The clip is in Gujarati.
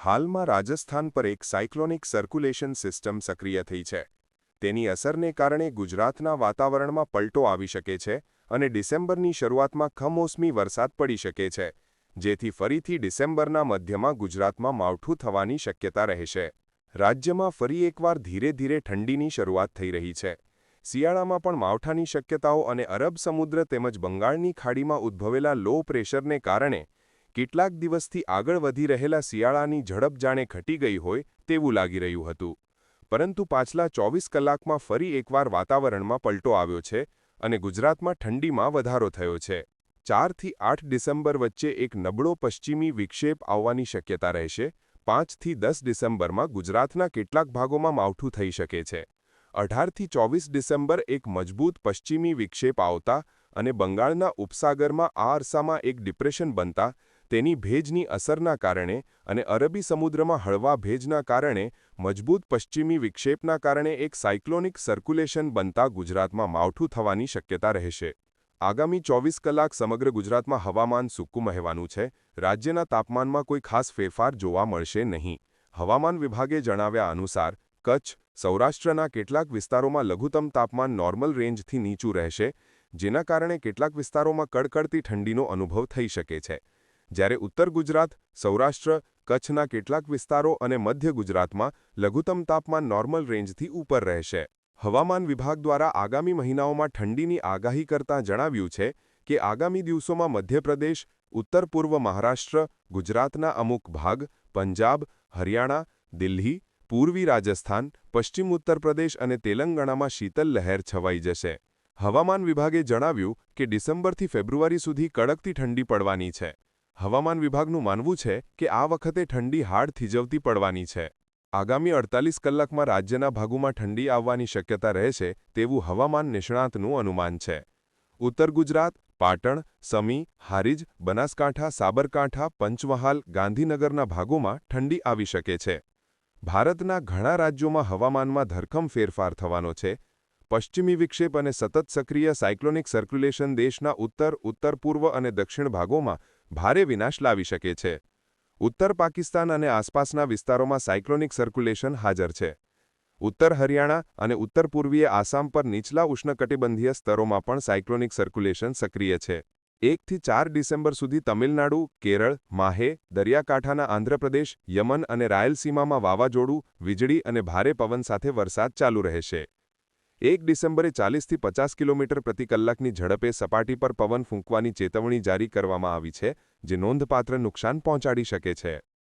હાલમાં રાજસ્થાન પર એક સાયક્લોનિક સર્ક્યુલેશન સિસ્ટમ સક્રિય થઈ છે. તેની અસરને કારણે ગુજરાતના વાતાવરણમાં પલટો આવી શકે છે અને ડિસેમ્બરની શરૂઆતમાં ખમોસમી વરસાદ પડી શકે છે, જેથી ફરીથી ડિસેમ્બરના મધ્યમાં ગુજરાતમાં માવઠું થવાની શક્યતા રહેશે. રાજ્યમાં ફરી એકવાર ધીરે ધીરે ઠંડીની શરૂઆત થઈ રહી છે. શિયાળામાં પણ માવઠાની શક્યતાઓ અને અરબ સમુદ્ર તેમજ બંગાળની ખાડીમાં ઉદ્ભવેલા લો પ્રેશરને કારણે કેટલાક દિવસથી આગળ વધી રહેલા શિયાળાની ઝડપ જાણે ઘટી ગઈ હોય તેવું લાગી રહ્યું હતું. પરંતુ પાછલા ચોવીસ કલાકમાં ફરી એકવાર વાતાવરણમાં પલટો આવ્યો છે અને ગુજરાતમાં ઠંડીમાં વધારો થયો છે. ચારથી આઠ ડિસેમ્બર વચ્ચે એક નબળો પશ્ચિમી વિક્ષેપ આવવાની શક્યતા રહેશે. પાંચથી દસ ડિસેમ્બરમાં ગુજરાતના કેટલાક ભાગોમાં માવઠું થઈ શકે છે. અઢારથી ચોવીસ ડિસેમ્બર એક મજબૂત પશ્ચિમી વિક્ષેપ આવતા અને બંગાળના ઉપસાગરમાં આ અરસામાં એક ડિપ્રેશન બનતા તેની ભેજની અસરના કારણે અને અરબી સમુદ્રમાં હળવા ભેજના કારણે, મજબૂત પશ્ચિમી વિક્ષેપના કારણે એક સાયક્લોનિક સર્ક્યુલેશન બનતા ગુજરાતમાં માવઠું થવાની શક્યતા રહેશે. આગામી ચોવીસ કલાક સમગ્ર ગુજરાતમાં હવામાન સૂકું રહેવાનું છે. રાજ્યના તાપમાનમાં કોઈ ખાસ ફેરફાર જોવા મળશે નહીં. હવામાન વિભાગે જણાવ્યા અનુસાર, કચ્છ, સૌરાષ્ટ્રના કેટલાક વિસ્તારોમાં લઘુત્તમ તાપમાન નોર્મલ રેન્જથી નીચું રહેશે, જેના કારણે કેટલાક વિસ્તારોમાં કડકડતી ઠંડીનો અનુભવ થઈ શકે છે. જ્યારે ઉત્તર ગુજરાત, સૌરાષ્ટ્ર, કચ્છના કેટલાક વિસ્તારો અને મધ્ય ગુજરાતમાં લઘુત્તમ તાપમાન નોર્મલ રેન્જથી ઉપર રહેશે. હવામાન વિભાગ દ્વારા આગામી મહિનાઓમાં ઠંડીની આગાહી કરતાં જણાવ્યું છે કે આગામી દિવસોમાં મધ્યપ્રદેશ, ઉત્તર પૂર્વ મહારાષ્ટ્ર, ગુજરાતના અમુક ભાગ, પંજાબ, હરિયાણા, દિલ્હી, પૂર્વી રાજસ્થાન પશ્ચિમ ઉત્તર પ્રદેશ અને તેલંગાણામાં શીતલ લહેર છવાઈ જશે. હવામાન વિભાગે જણાવ્યું કે ડિસેમ્બરથી ફેબ્રુઆરી સુધી કડકતી ઠંડી પડવાની છે. હવામાન વિભાગનું માનવું છે કે આ વખતે ઠંડી હાડ થીજવતી પડવાની છે. આગામી અડતાલીસ કલાકમાં રાજ્યના ભાગોમાં ઠંડી આવવાની શક્યતા રહેશે તેવું હવામાન નિષ્ણાતનું અનુમાન છે. ઉત્તર ગુજરાત, પાટણ, સમી, હારીજ, બનાસકાંઠા, સાબરકાંઠા, પંચમહાલ, ગાંધીનગરના ભાગોમાં ઠંડી આવી શકે છે. ભારતના ઘણા રાજ્યોમાં હવામાનમાં ધરખમ ફેરફાર થવાનો છે. પશ્ચિમી વિક્ષેપ અને સતત સક્રિય સાયક્લોનિક સર્ક્યુલેશન દેશના ઉત્તર ઉત્તર પૂર્વ અને દક્ષિણ ભાગોમાં ભારે વિનાશ લાવી શકે છે. ઉત્તર પાકિસ્તાન અને આસપાસના વિસ્તારોમાં સાયક્લોનિક સર્ક્યુલેશન હાજર છે. ઉત્તર હરિયાણા અને ઉત્તર પૂર્વીય આસામ પર નીચલા ઉષ્ણકટિબંધીય સ્તરોમાં પણ સાયક્લોનિક સર્ક્યુલેશન સક્રિય છે. એકથી ચાર ડિસેમ્બર સુધી તમિલનાડુ, કેરળ, માહે, દરિયાકાંઠાના આંધ્રપ્રદેશ, યમન અને રાયલસીમામાં વાવાઝોડું, વીજળી અને ભારે પવન સાથે વરસાદ ચાલુ રહેશે. એક ડિસેમ્બરે ચાલીસથી પચાસ કિલોમીટર પ્રતિ કલાકની ઝડપે સપાટી પર પવન ફૂંકવાની ચેતવણી જારી કરવામાં આવી છે, જે નોંધપાત્ર નુકસાન પહોંચાડી શકે છે.